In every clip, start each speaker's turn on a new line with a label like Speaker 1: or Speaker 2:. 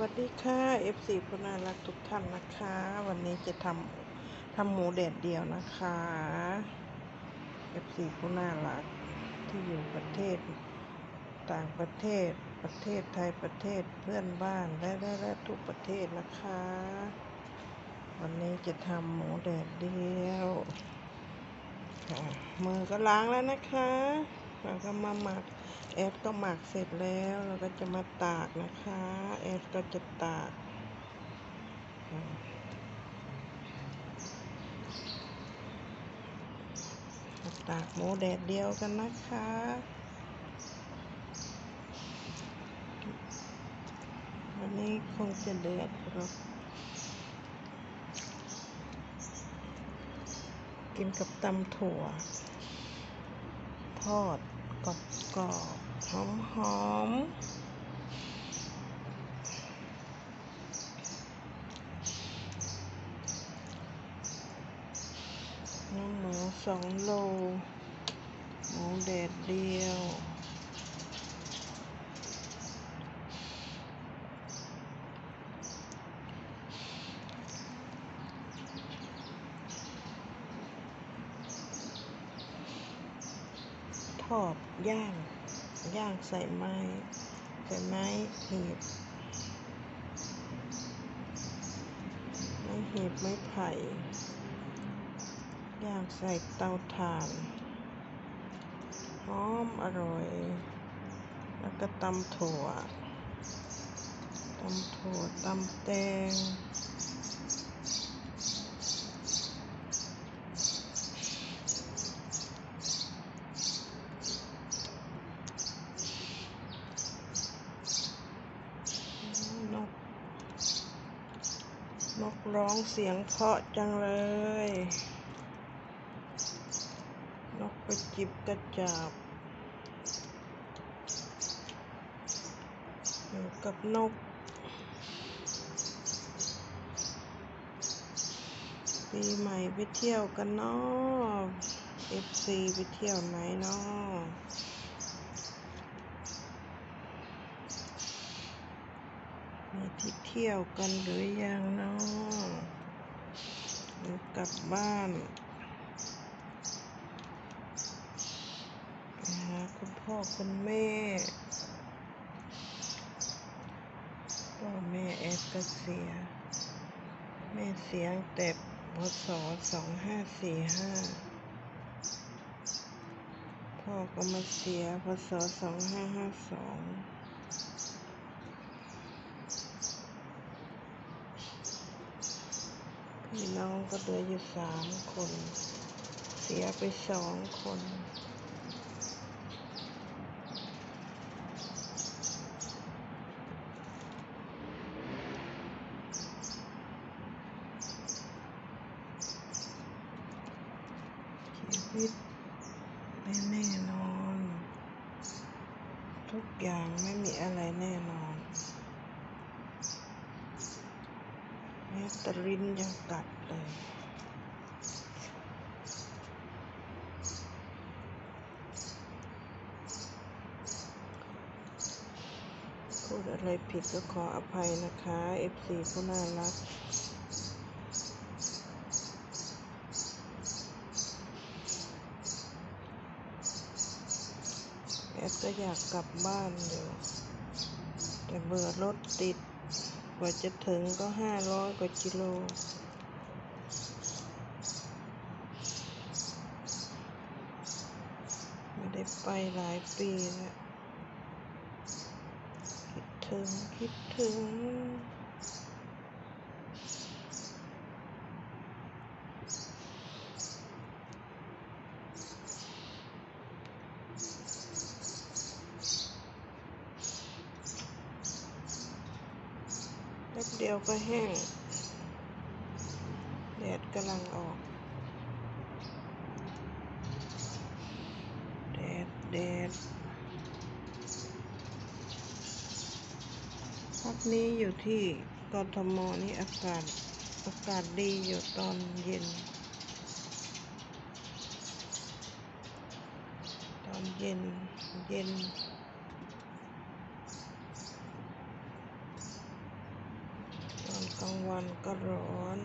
Speaker 1: วัสดีค่ะ FC ผู้น่ารักทุกท่านนะคะ วันนี้จะทำทำหมูแดดเดียวนะคะ FC ผู้น่ารักที่อยู่ประเทศ ต่างประเทศประเทศไทยประเทศเพื่อนบ้านและและและทุกประเทศนะคะ วันนี้จะทำหมูแดดเดียวมือก็ล้างแล้วนะคะแล้วก็มาหมัก แอดก็หมักเสร็จแล้วเราก็จะมาตากนะคะแอดก็จะตากตากหมูแดดเดียวกันนะคะ วันนี้คงจะเดือดหรอกกินกับตำถั่ว ทอด กรอบกรอบหอมหอมน้ำหมูสองโล หมูแดดเดียว ทอดย่างย่างใส่ไม้ใส่ไม้หีบไม้หีบไม้ไผ่ย่างใส่เตาถ่านหอมอร่อย แล้วก็ตำถั่วตำถั่วตำแตง นก นกร้องเสียงเพาะจังเลย นกกระจิบกระจาบอยู่กับนก ปีใหม่ไปเที่ยวกันเนาะ FC ไปเที่ยวไหนเนาะ มีที่เที่ยวกันหรือยังเนาะหรือกลับบ้านไปหาคุณพ่อคุณแม่พ่อแม่แอดก็เสีย แม่เสียงแต่พศสองห้าสี่ห้าพ่อก็มาเสียพศสองห้าห้าสอง พี่น้องก็เหลืออยู่สามคน เสียไปสองคนชีวิตไม่แน่นอน ทุกอย่างไม่มีอะไรแน่นอน แม้แต่ลิ้นยังกัดเลย พูดอะไรผิดก็ขออภัยนะคะ FC ผู้น่ารักแอดก็อยากกลับบ้านอยู่ แต่เบื่อรถติด กว่าจะถึงก็ห้าร้อยกว่ากิโล ไม่ได้ไปหลายปีแล้ว คิดถึง คิดถึง เดียวก็แห้ง แดดกำลังออก แดด แดดพักนี้อยู่ที่กทมนี่อากาศ อากาศดีอยู่ตอนเย็น ตอนเย็น เย็น กลางวันก็ร้อน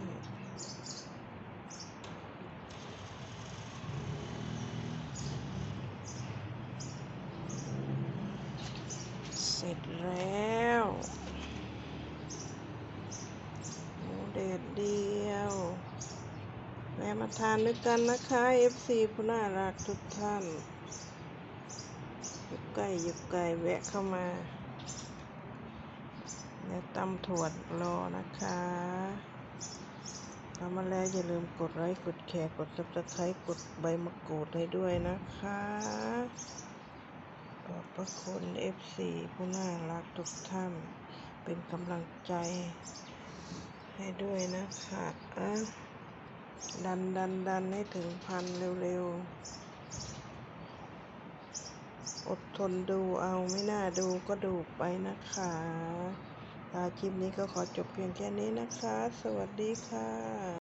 Speaker 1: เสร็จแล้วหมูเด็ดเดียว แวะมาทานด้วยกันนะคะ FC ผู้น่ารักทุกท่านอยู่ใกล้อยู่ไกลแวะเข้ามา แล้วตำถั่วรอนะคะทำมาแล้วอย่าลืมกดไลค์กดแชร์กด subscribe กดใบมะกรูดให้ด้วยนะคะขอบพระคุณ FC ผู้น่ารักทุกท่าน เป็นกำลังใจให้ด้วยนะคะอะดันดันดันให้ถึงพันเร็วๆ อดทนดูเอาไม่น่าดูก็ดูไปนะคะ คลิปนี้ก็ขอจบเพียงแค่นี้นะคะ สวัสดีค่ะ